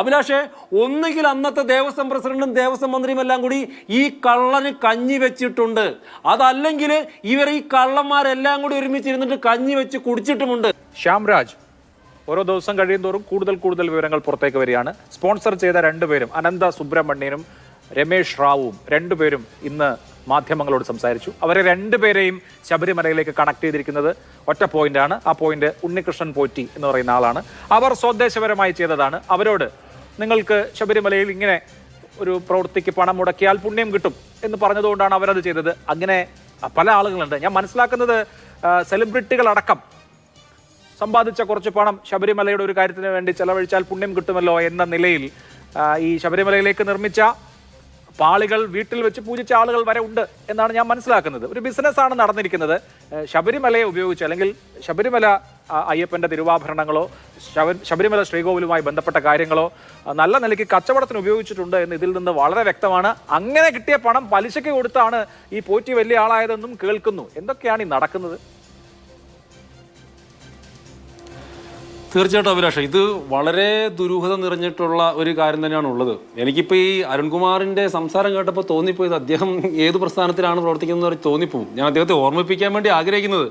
അഭിലാഷെ ഒന്നുകിൽ അന്നത്തെ ദേവസ്വം പ്രസിഡന്റും ദേവസ്വം മന്ത്രിയും എല്ലാം കൂടി ഈ കള്ളന് കഞ്ഞി വെച്ചിട്ടുണ്ട്. അതല്ലെങ്കിൽ ഇവർ ഈ കള്ളന്മാരെല്ലാം കൂടി ഒരുമിച്ചിരുന്നിട്ട് കഞ്ഞി വെച്ച് കുടിച്ചിട്ടുമുണ്ട്. ശ്യാംരാജ് ഓരോ ദിവസം കഴിയുന്തോറും കൂടുതൽ കൂടുതൽ വിവരങ്ങൾ പുറത്തേക്ക് വരികയാണ്. സ്പോൺസർ ചെയ്ത രണ്ടുപേരും അനന്ത സുബ്രഹ്മണ്യനും രമേഷ് റാവുവും രണ്ടുപേരും ഇന്ന് മാധ്യമങ്ങളോട് സംസാരിച്ചു. അവരെ രണ്ടുപേരെയും ശബരിമലയിലേക്ക് കണക്ട് ചെയ്തിരിക്കുന്നത് ഒറ്റ പോയിന്റാണ് ആ പോയിന്റ് ഉണ്ണികൃഷ്ണൻ പോറ്റി എന്ന് പറയുന്ന ആളാണ്. അവർ സ്വദേശപരമായി ചെയ്തതാണ്. അവരോട് നിങ്ങൾക്ക് ശബരിമലയിൽ ഇങ്ങനെ ഒരു പ്രവൃത്തിക്ക് പണം മുടക്കിയാൽ പുണ്യം കിട്ടും എന്ന് പറഞ്ഞതുകൊണ്ടാണ് അവരത് ചെയ്തത്. അങ്ങനെ പല ആളുകളുണ്ട്. ഞാൻ മനസ്സിലാക്കുന്നത് സെലിബ്രിറ്റികളടക്കം സമ്പാദിച്ച കുറച്ച് പണം ശബരിമലയുടെ ഒരു കാര്യത്തിന് വേണ്ടി ചെലവഴിച്ചാൽ പുണ്യം കിട്ടുമല്ലോ എന്ന നിലയിൽ ഈ ശബരിമലയിലേക്ക് നിർമ്മിച്ച പാളികൾ വീട്ടിൽ വെച്ച് പൂജിച്ച ആളുകൾ വരെ ഉണ്ട് എന്നാണ് ഞാൻ മനസ്സിലാക്കുന്നത്. ഒരു ബിസിനസ്സാണ് നടന്നിരിക്കുന്നത്. ശബരിമലയെ ഉപയോഗിച്ച് അല്ലെങ്കിൽ ശബരിമല ആ, അയ്യപ്പന്റെ തിരുവാഭരണങ്ങളോ ശബ- ശബരിമല ശ്രീകോവിലുമായി ബന്ധപ്പെട്ട കാര്യങ്ങളോ നല്ല നിലയ്ക്ക് കച്ചവടത്തിന് ഉപയോഗിച്ചിട്ടുണ്ട് എന്ന് ഇതിൽ നിന്ന് വളരെ വ്യക്തമാണ്. അങ്ങനെ കിട്ടിയ പണം പലിശയ്ക്ക് കൊടുത്താണ് ഈ പോറ്റി വലിയ ആളായതെന്നും കേൾക്കുന്നു. എന്തൊക്കെയാണ് ഈ നടക്കുന്നത്? തീർച്ചയായിട്ടും അഭിലാഷ് ഇത് വളരെ ദുരൂഹത നിറഞ്ഞിട്ടുള്ള ഒരു കാര്യം തന്നെയാണ് ഉള്ളത്. എനിക്കിപ്പോൾ ഈ അരുൺകുമാറിന്റെ സംസാരം കേട്ടപ്പോൾ തോന്നിപ്പോയത് അദ്ദേഹം ഏത് പ്രസ്ഥാനത്തിലാണ് പ്രവർത്തിക്കുന്നത് തോന്നിപ്പോവും. ഞാൻ അദ്ദേഹത്തെ ഓർമ്മിപ്പിക്കാൻ വേണ്ടി ആഗ്രഹിക്കുന്നത്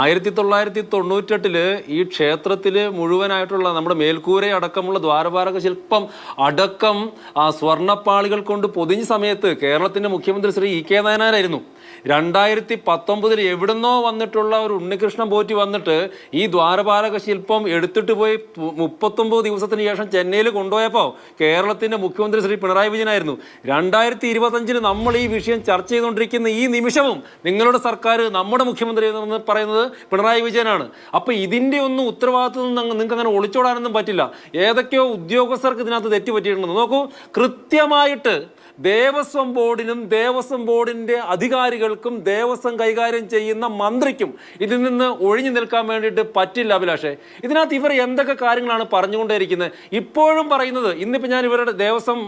ആയിരത്തി തൊള്ളായിരത്തി തൊണ്ണൂറ്റെട്ടിൽ ഈ ക്ഷേത്രത്തിൽ മുഴുവനായിട്ടുള്ള നമ്മുടെ മേൽക്കൂര അടക്കമുള്ള ദ്വാരപാലക ശില്പം അടക്കം ആ സ്വർണപ്പാളികൾ കൊണ്ട് പൊതിഞ്ഞ സമയത്ത് കേരളത്തിന്റെ മുഖ്യമന്ത്രി ശ്രീ ഇ കെ നായനാരായിരുന്നു. രണ്ടായിരത്തി പത്തൊമ്പതിൽ എവിടുന്നോ വന്നിട്ടുള്ള ഒരു ഉണ്ണികൃഷ്ണൻ പോറ്റി വന്നിട്ട് ഈ ദ്വാരപാലക ശില്പം എടുത്തിട്ട് പോയി മുപ്പത്തൊമ്പത് ദിവസത്തിന് ശേഷം ചെന്നൈയിൽ കൊണ്ടുപോയപ്പോൾ കേരളത്തിന്റെ മുഖ്യമന്ത്രി ശ്രീ പിണറായി വിജയനായിരുന്നു രണ്ടായിരത്തി ഇരുപത്തഞ്ചിന് നമ്മൾ ഈ വിഷയം ചർച്ച ചെയ്തുകൊണ്ടിരിക്കുന്ന ഈ നിമിഷവും നിങ്ങളുടെ സർക്കാർ നമ്മുടെ മുഖ്യമന്ത്രി എന്ന് പറയുന്നത് പിണറായി വിജയനാണ്. അപ്പോൾ ഇതിന്റെ ഒന്നും ഉത്തരവാദിത്വം നിങ്ങൾക്ക് അങ്ങനെ ഒളിച്ചോടാനൊന്നും പറ്റില്ല. ഏതൊക്കെയോ ഉദ്യോഗസ്ഥർക്ക് ഇതിനകത്ത് തെറ്റ് നോക്കൂ. കൃത്യമായിട്ട് ദേവസ്വം ബോർഡിനും ദേവസ്വം ബോർഡിന്റെ ബോർഡിന്റെ അധികാരികൾക്കും ദേവസ്വം കൈകാര്യം ചെയ്യുന്ന മന്ത്രിക്കും ഇതിൽ നിന്ന് ഒഴിഞ്ഞു നിൽക്കാൻ വേണ്ടിയിട്ട് പറ്റില്ല അഭിലാഷേ. ഇതിനകത്ത് ഇവർ എന്തൊക്കെ കാര്യങ്ങളാണ് പറഞ്ഞുകൊണ്ടേയിരിക്കുന്നത്? ഇപ്പോഴും പറയുന്നത് ഇന്നിപ്പോൾ ഞാൻ ഇവരുടെ ദേവസ്വം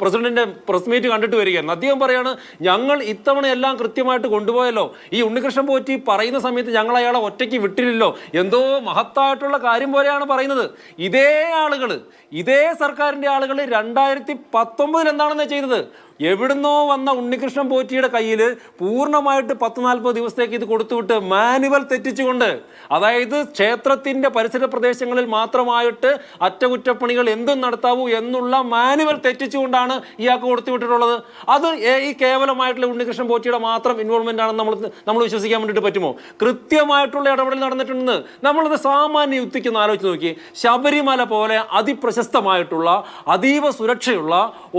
പ്രസിഡന്റിന്റെ പ്രസ് മീറ്റ് കണ്ടിട്ട് വരികയാണ് അദ്ദേഹം പറയാണ് ഞങ്ങൾ ഇത്തവണ എല്ലാം കൃത്യമായിട്ട് കൊണ്ടുപോയല്ലോ. ഈ ഉണ്ണികൃഷ്ണൻ പോറ്റി പറയുന്ന സമയത്ത് ഞങ്ങൾ അയാളെ ഒറ്റയ്ക്ക് വിട്ടില്ലല്ലോ. എന്തോ മഹത്തായിട്ടുള്ള കാര്യം പോലെയാണ് പറയുന്നത്. ഇതേ ആളുകൾ ഇതേ സർക്കാരിന്റെ ആളുകൾ രണ്ടായിരത്തി പത്തൊമ്പതിൽ എന്താണെന്ന് ചെയ്തത്? എവിടുന്നോ വന്ന ഉണ്ണികൃഷ്ണൻ പോറ്റിയുടെ കയ്യിൽ പൂർണമായിട്ട് പത്ത് നാൽപ്പത് ദിവസത്തേക്ക് ഇത് കൊടുത്തുവിട്ട് മാനുവൽ തെറ്റിച്ചുകൊണ്ട് അതായത് ക്ഷേത്രത്തിന്റെ പരിസര പ്രദേശങ്ങളിൽ മാത്രമായിട്ട് അറ്റകുറ്റപ്പണികൾ എന്തും നടത്താവൂ എന്നുള്ള മാനുവൽ തെറ്റിച്ചുകൊണ്ടാണ് ഇയാൾക്ക് കൊടുത്തുവിട്ടിട്ടുള്ളത്. അത് ഈ കേവലമായിട്ടുള്ള ഉണ്ണികൃഷ്ണൻ പോറ്റിയുടെ മാത്രം ഇൻവോൾവ്മെന്റ് ആണെന്ന് നമ്മൾ നമ്മൾ വിശ്വസിക്കാൻ വേണ്ടിയിട്ട് പറ്റുമോ? കൃത്യമായിട്ടുള്ള ഇടപെടൽ നടന്നിട്ടുണ്ടെന്ന് നമ്മളത് സാമാന്യ യുക്തിക്ക് ഒന്ന് ആലോചിച്ച് നോക്കി. ശബരിമല പോലെ അതിപ്രശസ്തമായിട്ടുള്ള അതീവ സുരക്ഷയുള്ള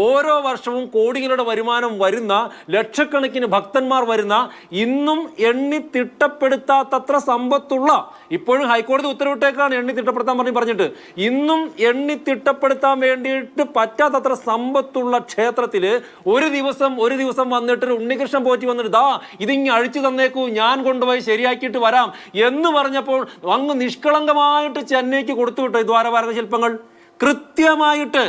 ഓരോ വർഷവും കോടികളുടെ വരുമാനം വരുന്ന ലക്ഷക്കണക്കിന് ഭക്തന്മാർ വരുന്ന ഇന്നും എണ്ണി തിട്ടപ്പെടുത്താത്തത്ര സമ്പത്തുള്ള ഇപ്പോഴും ഹൈക്കോടതി ഉത്തരവിട്ടേക്കാണ് എണ്ണി തിട്ടപ്പെടുത്താൻ പറഞ്ഞ് പറഞ്ഞിട്ട് ഇന്നും എണ്ണി തിട്ടപ്പെടുത്താൻ വേണ്ടിയിട്ട് പറ്റാത്തത്ര സമ്പത്തുള്ള ക്ഷേത്രത്തിൽ ഒരു ദിവസം ഒരു ദിവസം വന്നിട്ട് ഉണ്ണികൃഷ്ണൻ പോറ്റി വന്നിട്ട് ദാ ഇതിങ്ങ് അഴിച്ചു തന്നേക്കൂ ഞാൻ കൊണ്ടുപോയി ശരിയാക്കിയിട്ട് വരാം എന്ന് പറഞ്ഞപ്പോൾ അങ്ങ് നിഷ്കളങ്കമായിട്ട് ചെന്നൈക്ക് കൊടുത്തുവിട്ടോ ഈ ദ്വാരപാലക ശില്പങ്ങൾ. കൃത്യമായിട്ട്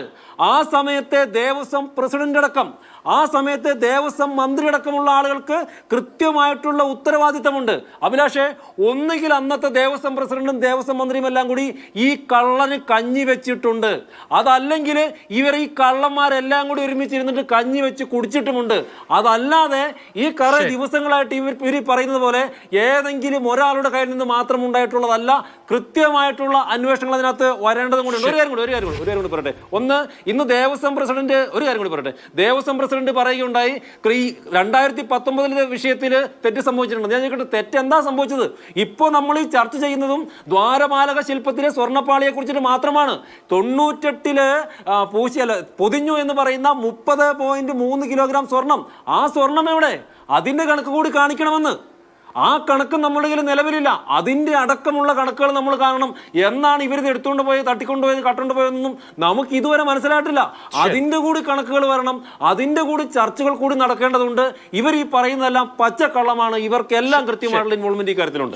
ആ സമയത്തെ ദേവസ്വം പ്രസിഡന്റ് അടക്കം ആ സമയത്തെ ദേവസ്വം മന്ത്രി അടക്കമുള്ള ആളുകൾക്ക് കൃത്യമായിട്ടുള്ള ഉത്തരവാദിത്തമുണ്ട്. അഭിലാഷെ ഒന്നുകിൽ അന്നത്തെ ദേവസ്വം പ്രസിഡന്റും ദേവസ്വം മന്ത്രിയും എല്ലാം കൂടി ഈ കള്ളന് കഞ്ഞി വെച്ചിട്ടുണ്ട്. അതല്ലെങ്കിൽ ഇവർ ഈ കള്ളന്മാരെല്ലാം കൂടി ഒരുമിച്ചിരുന്നിട്ട് കഞ്ഞി വെച്ച് കുടിച്ചിട്ടുമുണ്ട്. അതല്ലാതെ ഈ കുറേ ദിവസങ്ങളായിട്ട് ഇവർ ഇവർ പറയുന്നത് പോലെ ഏതെങ്കിലും ഒരാളുടെ കയ്യിൽ നിന്ന് മാത്രം ഉണ്ടായിട്ടുള്ളതല്ല കൃത്യമായിട്ടുള്ള അന്വേഷണങ്ങൾ അതിനകത്ത് വരേണ്ടതും കൂടി ഒരു കാര്യം കൂടി ഒരു കാര്യം ഒരു കാര്യം കൂടി പറയട്ടെ. ഒന്ന് ഇന്ന് ദേവസ്വം പ്രസിഡന്റ് ഒരു കാര്യം കൂടി പറയട്ടെ. ദേവസ്വം പ്രസിഡന്റ് പറയുകയുണ്ടായി ഈ രണ്ടായിരത്തി പത്തൊമ്പതിലെ വിഷയത്തിൽ തെറ്റ് സംഭവിച്ചിട്ടുണ്ട്. ഞാൻ ചോദിക്കട്ടെ തെറ്റ് എന്താ സംഭവിച്ചത്? ഇപ്പോൾ നമ്മൾ ഈ ചർച്ച ചെയ്യുന്നതും ദ്വാരമാലക ശില്പത്തിലെ സ്വർണപ്പാളിയെ കുറിച്ചിട്ട് മാത്രമാണ്. തൊണ്ണൂറ്റെട്ടിൽ പൂശിയല്ല പൊതിഞ്ഞു എന്ന് പറയുന്ന മുപ്പത് പോയിന്റ് മൂന്ന് കിലോഗ്രാം സ്വർണം. ആ സ്വർണം എവിടെ? അതിന്റെ കണക്ക് കൂടി കാണിക്കണമെന്ന്. ആ കണക്ക് നമ്മുടെ കയ്യിൽ നിലവിലില്ല. അതിന്റെ അടക്കമുള്ള കണക്കുകൾ നമ്മൾ കാണണം. എന്നാണ് ഇവരിത് എടുത്തുകൊണ്ട് പോയത് തട്ടിക്കൊണ്ടുപോയത് കട്ടുകൊണ്ട് പോയതെന്നും നമുക്ക് ഇതുവരെ മനസ്സിലായിട്ടില്ല. അതിന്റെ കൂടി കണക്കുകൾ വരണം. അതിന്റെ കൂടി ചർച്ചകൾ കൂടി നടക്കേണ്ടതുണ്ട്. ഇവർ ഈ പറയുന്നതെല്ലാം പച്ചക്കള്ളമാണ്. ഇവർക്കെല്ലാം കൃത്യമായിട്ടുള്ള ഇൻവോൾവ്മെന്റ് ഈ കാര്യത്തിലുണ്ട്.